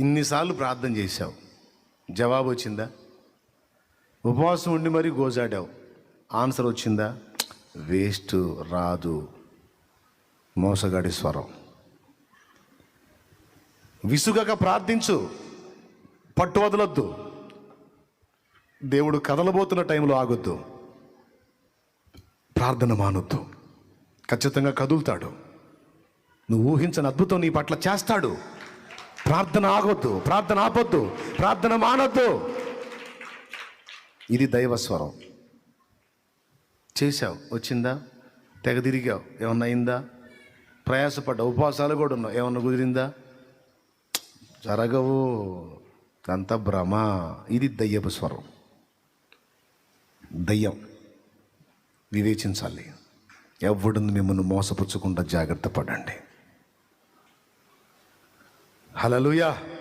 ఇన్నిసార్లు ప్రార్థన చేశావు. జవాబు వచ్చిందా? ఉపవాసం ఉండి మరీ గోజాడావు. ఆన్సర్ వచ్చిందా? వేస్ట్ రాదు. మోసగాడి స్వరం. విసుగక ప్రార్థించు. పట్టు వదలొద్దు. దేవుడు కదలబోతున్న టైంలో ఆగొద్దు. ప్రార్థన మానొద్దు. ఖచ్చితంగా కదులుతాడు. నువ్వు ఊహించని అద్భుతం నీ పట్ల చేస్తాడు. ప్రార్థన ఆగొద్దు ప్రార్థన ఆపొద్దు ప్రార్థన మానొద్దు. ఇది దైవ స్వరం. చేశావు వచ్చిందా? తెగ తిరిగావు ఏమన్నా అయిందా? ప్రయాసపడ్డా ఉపవాసాలు కూడా ఉన్నావు ఏమన్నా కుదిరిందా? జరగవు అంత భ్రమ. ఇది దయ్యపు స్వరం. దయ్యం. వివేచించాలి. ఎవడుంది మిమ్మల్ని మోసపుచ్చకుండా జాగ్రత్త పడండి. Hallelujah.